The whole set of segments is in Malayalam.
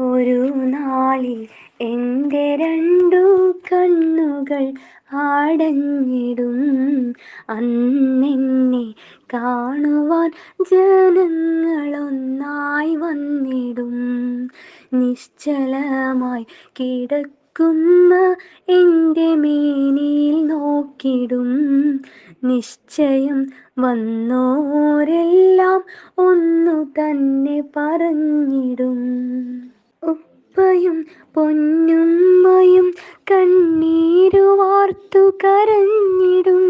ഒരു നാളിൽ എന്റെ രണ്ടു കണ്ണുകൾ ആടഞ്ഞിടും. അന്നെന്നെ കാണുവാൻ ജനങ്ങളൊന്നായി വന്നിടും. നിശ്ചലമായി കിടക്കുന്ന എന്റെ മേനിയിൽ നോക്കിടും. നിശ്ചയം വന്നോരെല്ലാം ഒന്നു തന്നെ പറഞ്ഞിടും. ഉപ്പയും പൊന്നുമ്മയും കണ്ണീരു വാർത്തു കരഞ്ഞിടും.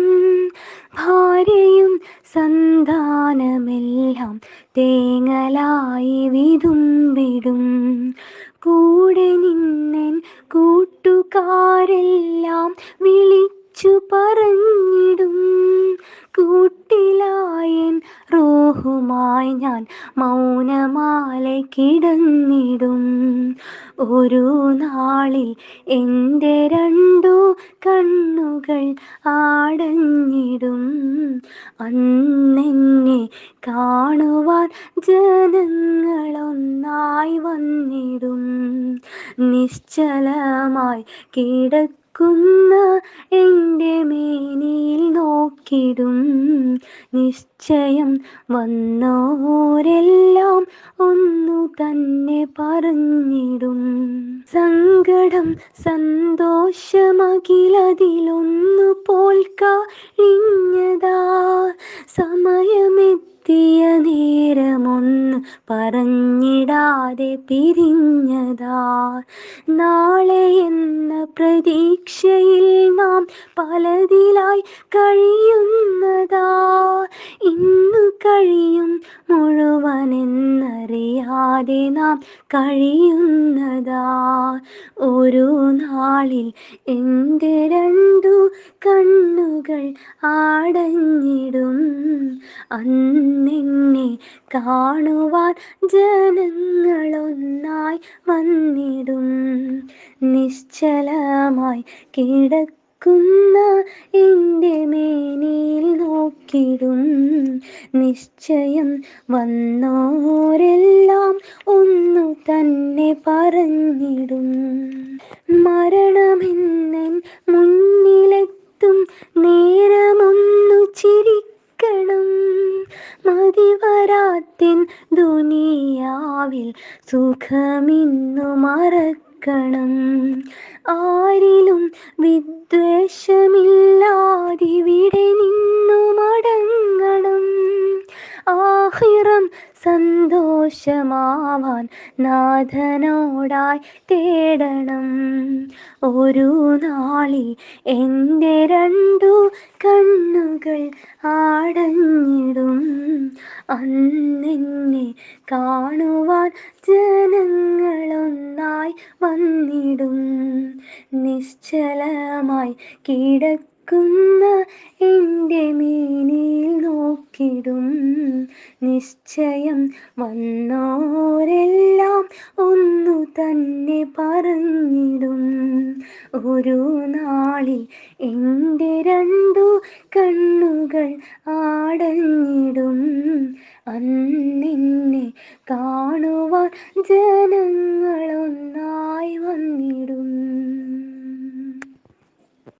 ഭാര്യയും സന്താനമെല്ലാം തേങ്ങലായി വിതുമ്പിടും. കൂടെ നിന്നൻ കൂട്ടുകാരെല്ലാം വിളിച്ചു പറഞ്ഞിടും. കൂട്ടിലായൻ റോഹുമായി ഞാൻ മൗനമാലെ കിടന്നിടും. ഒരു നാളിൽ എന്റെ രണ്ടു കണ്ണുകൾ ആടഞ്ഞിടും. അന്നെന്നെ കാണുവാൻ ജനങ്ങളൊന്നായി വന്നിടും. നിശ്ചലമായി കിടക്കുന്ന എന്റെ മേനിയിൽ നോക്കിടും. നിശ്ചയം വന്നോരെല്ലാം ഒന്നു തന്നെ പറഞ്ഞിടും. സങ്കടം സന്തോഷമകിലതിലൊന്നു പോൽ കഴിഞ്ഞതാ സമയമെത്തിയ നേരമൊന്ന് പറഞ്ഞിടാതെ പിരിഞ്ഞതാ. നാളെ പ്രതീക്ഷയിൽ നാം പലതിലായി കഴിയുന്നതാ. ഇന്നു കഴിയും മുഴുവനെന്നറിയാതെ നാം കഴിയുന്നതാ. ഒരു നാളിൽ എന്റെ രണ്ടു കണ്ണുകൾ ആടഞ്ഞിടും. അന്നെന്നെ കാണുവാൻ ജനങ്ങളൊന്നായി വന്നിടും. നിശ്ചലമായി കിടക്കുന്ന എന്റെ മേനിയിൽ നോക്കിടും. നിശ്ചയം വന്നോരെല്ലാം ഒന്നു തന്നെ പറഞ്ഞിടും. മരണമെന്നൻ മുന്നിലെത്തും നേരമൊന്നു ചിരിക്കണം. മതിവരാത്തിൻ ദുനിയാവിൽ സുഖമിന്നു മറക്കണം ആരിലും വിദ്വേഷമില്ലാതിവിടെ നിന്നു മടങ്ങണം. ആഹിറം സന്തോഷമാവാൻ നാഥനോടായി തേടണം. ഒരു നാളിൽ എന്റെ രണ്ടു കണ്ണുകൾ ആടഞ്ഞിടും. അന്നെന്നെ കാണുവാൻ ജനങ്ങളൊന്നായി വന്നിടും. നിശ്ചലമായി കിടക്കുന്ന എന്റെ മീനിൽ നോക്കിടും. നിശ്ചയം വന്നോരെല്ലാം ഒന്നു തന്നെ പറഞ്ഞിടും. ഒരു നാളിൽ എന്റെ രണ്ടു കണ്ണുകൾ ആടഞ്ഞിടും. അന്നെന്നെ കാണുവാൻ ജനങ്ങളൊന്നായി വന്നിടും.